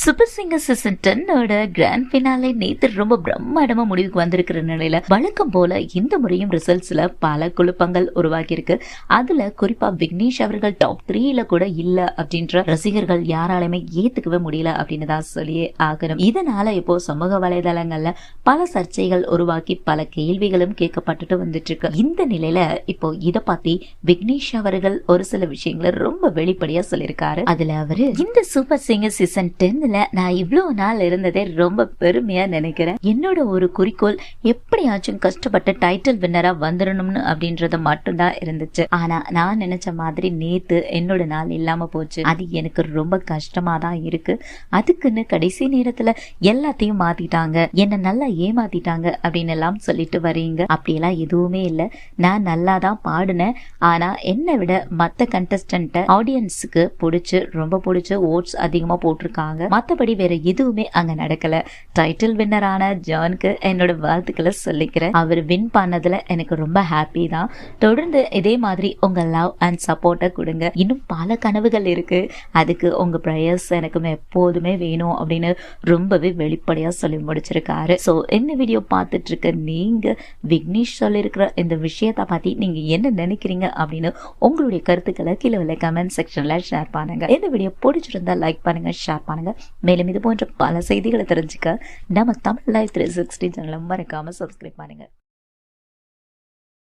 Super singer season டென்னோட grand finale நேத்து ரொம்ப பிரம்மாண்டமா முடிவுக்கு வந்திருக்கிற நிலையில வழக்கம் போல இந்த முறையும் ரிசல்ட்ஸ்ல பல குழப்பங்கள் உருவாகி இருக்கு அதுல குறிப்பா விக்னேஷ் அவர்கள் டாப் த்ரீல கூட இல்ல அப்படின்ற ரசிகர்கள் யாராலுமே ஏத்துக்கவே முடியல அப்படின்னு தான் சொல்லியே ஆகணும். இதனால இப்போ சமூக வலைதளங்கள்ல பல சர்ச்சைகள் உருவாக்கி பல கேள்விகளும் கேட்கப்பட்டுட்டு வந்துட்டு இருக்கு இந்த நிலையில இப்போ இத பத்தி விக்னேஷ் அவர்கள் ஒரு சில விஷயங்களை ரொம்ப வெளிப்படையா சொல்லியிருக்காரு. அதுல அவரு இந்த சூப்பர் சிங்கர் சீசன் மனதுல நான் இவ்வளவு நாள் இருந்ததே ரொம்ப பெருமையா நினைக்கிறேன். என்னோட ஒரு குறிக்கோள் எப்படியாச்சும் கஷ்டப்பட்டு டைட்டில் வின்னரா வந்துடணும்னு அப்படின்றது மட்டும்தான் இருந்துச்சு. ஆனா நான் நினைச்ச மாதிரி நேத்து என்னோட நாள் இல்லாம போச்சு. அது எனக்கு ரொம்ப கஷ்டமா தான் இருக்கு. அதுக்குன்னு கடைசி நேரத்துல எல்லாத்தையும் மாத்திட்டாங்க. என்ன நல்லா ஏமாத்திட்டாங்க அப்படின்னு எல்லாம் சொல்லிட்டு வரீங்க அப்படியெல்லாம் எதுவுமே இல்லை. நான் நல்லா தான் பாடினேன். ஆனா என்னை விட மத்த கண்டஸ்டன்ட்டை ஆடியன்ஸுக்கு பிடிச்சு ரொம்ப பிடிச்ச ஓட்ஸ் அதிகமா போட்டிருக்காங்க. மற்றபடி வேற எதுவுமே அங்க நடக்கல. டைட்டில் வின்னரான ஜான்க்கு என்னோட வாழ்த்துக்களை சொல்லிக்கிறேன். அவர் வின் பண்ணதுல எனக்கு ரொம்ப ஹாப்பி தான். தொடர்ந்து இதே மாதிரி உங்க லவ் அண்ட் சப்போர்ட்டை கொடுங்க. இன்னும் பல கனவுகள் இருக்கு. அதுக்கு உங்க ப்ரேயர்ஸ் எனக்கு எப்போதுமே வேணும் அப்படின்னு ரொம்பவே வெளிப்படையா சொல்லி முடிச்சிருக்காரு. ஸோ இந்த வீடியோ பார்த்துட்டு இருக்க நீங்க விக்னேஷ் சொல்லியிருக்கிற இந்த விஷயத்தை பத்தி நீங்க என்ன நினைக்கிறீங்க அப்படின்னு உங்களுடைய கருத்துக்களை கீழே உள்ள கமெண்ட் செக்ஷன்ல ஷேர் பண்ணுங்க. இந்த வீடியோ பிடிச்சிருந்தா லைக் பண்ணுங்க ஷேர் பண்ணுங்க. மேலும் இது போன்ற பல செய்திகளை தெரிஞ்சுக்க நம்ம தமிழ் லைஃப் த்ரீ சிக்ஸ்டி சேனலை மறக்காம சப்ஸ்கிரைப் பண்ணுங்கள்